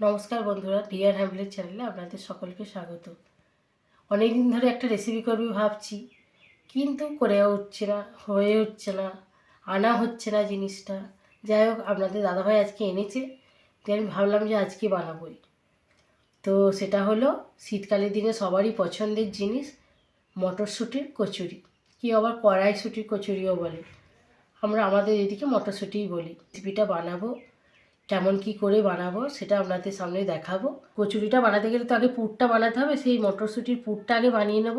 নমস্কার বন্ধুরা deer Hamlet চ্যানেলে আপনাদের সকলকে স্বাগত। অনেক দিন ধরে একটা রেসিপি করবি ভাবছি, কিন্তু করে উঠছে না, হয়ে উঠছে না, আনা হচ্ছে না জিনিসটা। যাই হোক, আপনাদের দাদাভাই আজকে এনেছে আমি ভাবলাম যে আজকে বানাবোই। তো সেটা হলো, শীতকালের দিনে সবারই পছন্দের জিনিস মটরশুঁটির কচুরি। কি আবার কড়াইশুঁটির কচুরিও বলে। আমরা আমাদের এদিকে মটরশুঁটিই বলি। রেসিপিটা বানাবো। কেমন কি করে বানাবো সেটা আপনাদের সামনে দেখাবো। কচুরিটা বানাতে গেলে তো আগে পুরটা বানাতে হবে, সেই মটরশুঁটির পুরটা আগে বানিয়ে নেব।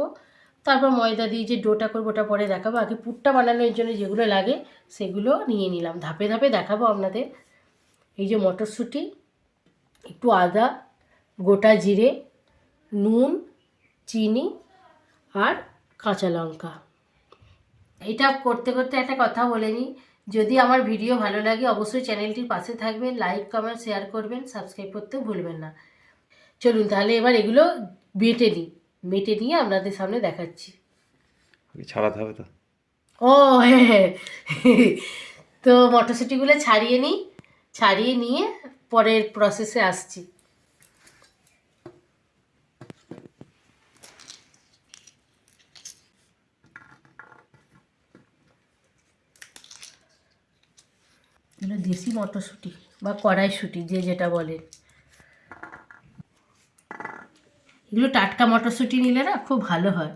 তারপর ময়দা দিয়ে যে ডোটা করব ওটা পরে দেখাবো। আগে পুরটা বানানোর জন্য যেগুলো লাগে সেগুলো নিয়ে নিলাম। ধাপে ধাপে দেখাবো আপনাদের। এই যে মটরশুঁটি, একটু আদা, গোটা জিরে, নুন, চিনি আর কাঁচা লঙ্কা। এটা করতে করতে একটা কথা বলে নিই যদি আমার ভিডিও ভালো লাগে অবশ্যই চ্যানেলটির পাশে থাকবেন লাইক কমেন্ট শেয়ার করবেন সাবস্ক্রাইব করতেও ভুলবেন না। চলুন তাহলে এবার এগুলো বেটে নিই। বেটে নিয়ে আপনাদের সামনে দেখাচ্ছি। ছাড়াতে হবে তো? ও হ্যাঁ হ্যাঁ। তো মটরশুঁটিগুলো ছাড়িয়ে নিই। ছাড়িয়ে নিয়ে পরের প্রসেসে আসছি। এগুলো দেশি মটরশুঁটি বা কড়াইশুঁটি, যে যেটা বলে এগুলো টাটকা মটরশুঁটি নিলে না খুব ভালো হয়।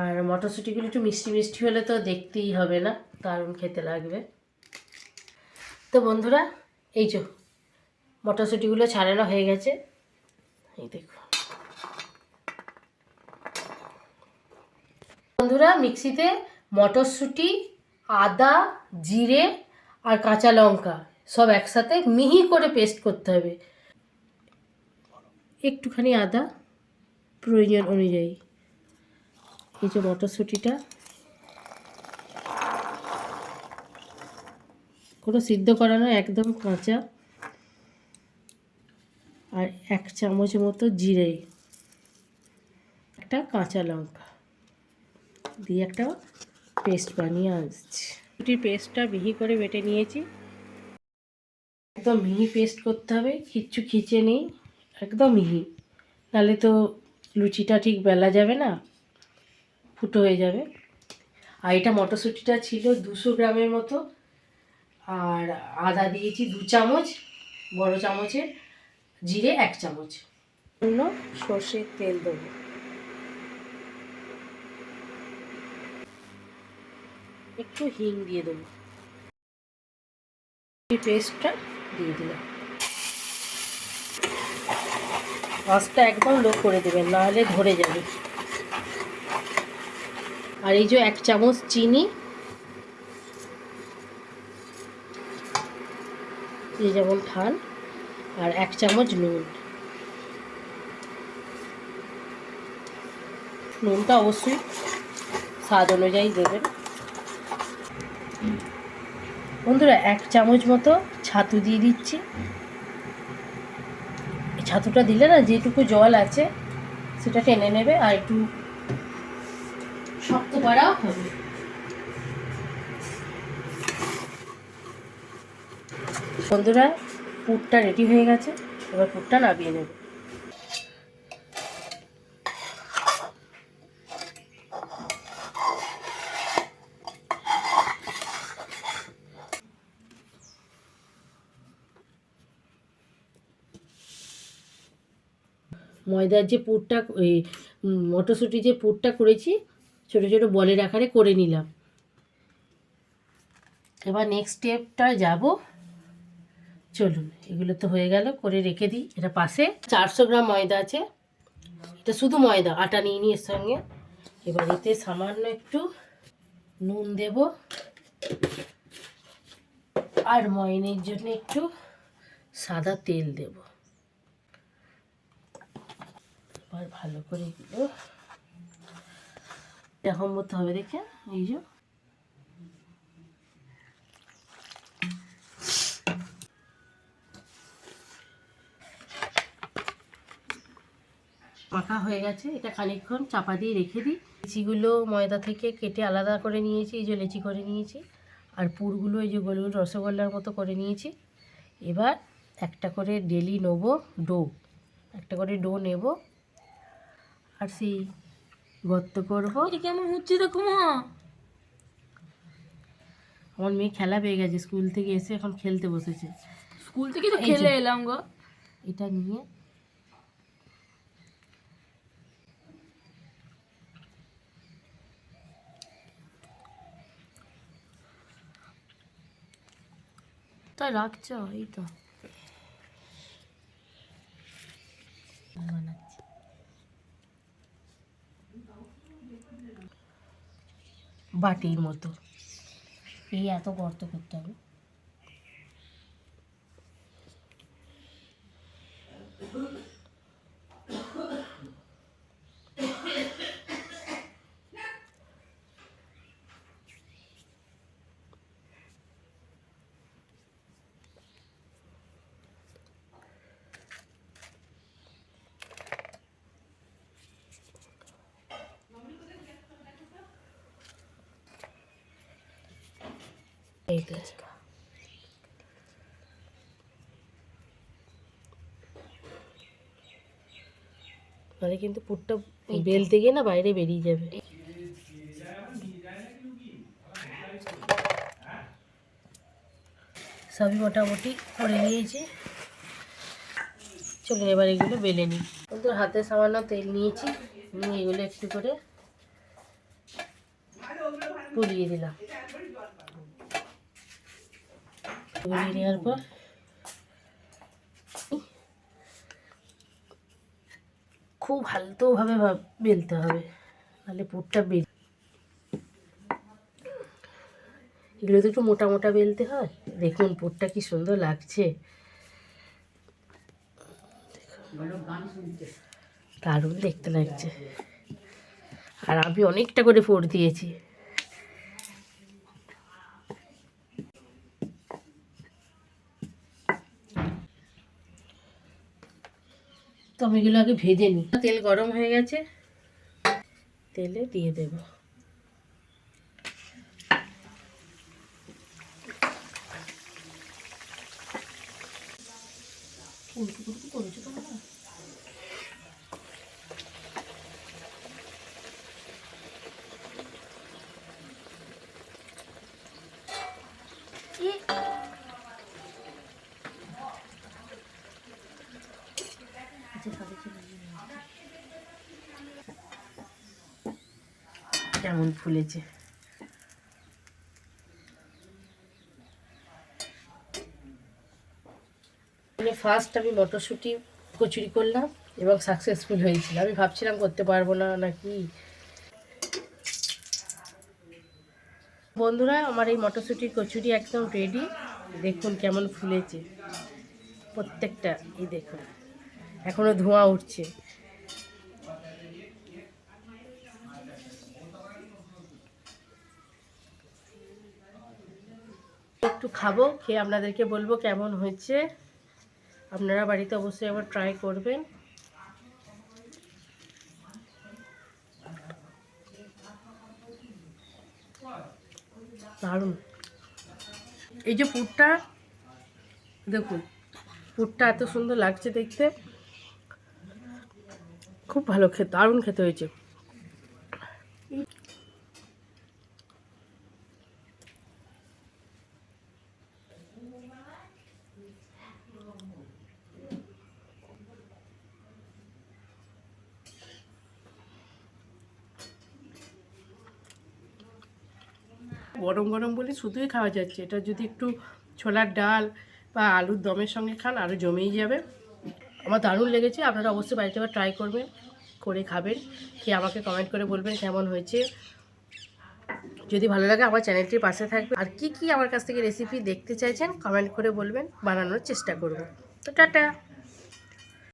আর মটরশুঁটিগুলো একটু মিষ্টি মিষ্টি হলে তো দেখতেই হবে না, দারুণ খেতে লাগবে। তো বন্ধুরা, এই যে মটরশুঁটিগুলো ছাড়ানো হয়ে গেছে, এই দেখো বন্ধুরা, মিক্সিতে মটরশুঁটি আদা, জিরে আর কাঁচা লঙ্কা সব একসাথে মিহি করে পেস্ট করতে হবে। একটুখানি আদা প্রয়োজন অনুযায়ী। এই যে মটরশুঁটিটা। কোনো সিদ্ধ করা নয়, একদম কাঁচা। আর এক চামচ মতো জিরে। একটা কাঁচা লঙ্কা। দিয়ে একটা পেস্ট বানিয়ে আসছি রুটির পেস্টটা মিহি করে বেটে নিয়েছি। একদম মিহি পেস্ট করতে হবে কিচ্ছু খিচে নেই একদম মিহি। নাহলে তো লুচিটা ঠিক বেলা যাবে না ফুটো হয়ে যাবে। আর এটা মটরশুঁটিটা ছিল দুশো গ্রামের মতো। আর আদা দিয়েছি দু চামচ বড় চামচের জিরে এক চামচ। অন্য সর্ষের তেল দেবো। একটু হিং দিয়ে দেবো। পেস্টটা দিয়ে দিলাম। আঁচটা একদম লো করে দেবেন, নাহলে ধরে যাবে। আর এই যে এক চামচ চিনি যে যেমন খান আর এক চামচ নুন। নুনটা অবশ্যই স্বাদ অনুযায়ী দেবেন। বন্ধুরা, এক চামচ মতো ছাতু দিয়ে দিচ্ছি। ছাতুটা দিলে না, যেটুকু জল আছে, সেটা টেনে নেবে আর একটু শক্ত করাও হবে। বন্ধুরা, পুরটা রেডি হয়ে গেছে। এবার পুরটা নামিয়ে নেবে। ময়দার যে পুরটা মটরশুঁটি যে পুরটা করেছি, ছোটো ছোটো বলের আকারে করে নিলাম। এবার নেক্সট স্টেপটা যাব। চলুন, এগুলো তো হয়ে গেল, করে রেখে দিই। এটা পাশে চারশো গ্রাম ময়দা আছে। এটা শুধু ময়দা, আটা নিয়ে নিই এর সঙ্গে। এবার এতে সামান্য একটু নুন দেব। আর ময়নের জন্য একটু সাদা তেল দেব। এবার ভালো করে এগুলো এরকম মতো হবে দেখে এই যে। মাখা হয়ে গেছে, এটা খানিকক্ষণ চাপা দিয়ে রেখে দিই। লিচিগুলো ময়দা থেকে কেটে আলাদা করে নিয়েছি, এই যে লেচি করে নিয়েছি। আর পুরগুলো এই যে গোল গোল রসগোল্লার মতো করে নিয়েছি। এবার একটা করে ডেলি নেব ডো, একটা করে ডো নেব। আর সেই গর্ত করব। এটা কেমন হচ্ছে দেখো মা? আমার মেয়ে খেলা পেয়ে গেছে স্কুল থেকে এসে এখন খেলতে বসেছে। স্কুল থেকে তো খেলে এলাম গো। এটা নিয়ে তাই রাখছো এই তো। বাটির মতো। এই এত গর্ত করতে হবে। মানে কিন্তু পুরটা বেলতে গিয়ে না বাইরে বেরিয়ে যাবে। সবই মোটামুটি করে নিয়েছি। চলুন এবার এগুলো বেলে নিই। কিন্তু হাতে সামান্য তেল নিয়েছি নিয়ে এগুলো একটু করে পুড়িয়ে দিলাম। পুড়িয়ে নেওয়ার পর খুব হালতোভাবে ভাব- বেলতে হবে, নাহলে পুরটা বেল এগুলো তো একটু মোটা মোটা বেলতে হয়। দেখুন পুরটা কি সুন্দর লাগছে। দারুণ দেখতে লাগছে। আর আমি অনেকটা করে ফোড় দিয়েছি। তো আমি এগুলো আগে ভেজে নিই। তেল গরম হয়ে গেছে। তেলে দিয়ে দেব। কেমন ফুলেছে? মানে ফার্স্ট আমি মটরশুঁটি কচুরি করলাম এবং সাকসেসফুল হয়েছিল। আমি ভাবছিলাম করতে পারব না, নাকি? বন্ধুরা, আমার এই মটরশুঁটির কচুরি একদম রেডি দেখুন কেমন ফুলেছে। প্রত্যেকটা, এই দেখুন। এখনও ধোঁয়া উঠছে। একটু খাব, খেয়ে আপনাদেরকে বলব কেমন হয়েছে। আপনারা বাড়িতে অবশ্যই আবার ট্রাই করবেন। দারুণ। এই যে পুরটা, দেখুন, পুরটা এত সুন্দর লাগছে দেখতে। খুব ভালো খেতে, দারুণ খেতে হয়েছে। গরম গরম বলে শুধুই খাওয়া যাচ্ছে, এটা যদি একটু ছোলার ডাল বা আলুর দমের সঙ্গে খান আরও জমেই যাবে। আমার দারুণ লেগেছে, আপনারা অবশ্যই বাড়িতে আবার ট্রাই করবেন, করে খাবেন, খেয়ে আমাকে কমেন্ট করে বলবেন কেমন হয়েছে। যদি ভালো লাগে আমার চ্যানেলটির পাশে থাকবে। আর কি কি আমার কাছ থেকে রেসিপি দেখতে চাইছেন কমেন্ট করে বলবেন, বানানোর চেষ্টা করব। তো টাটা!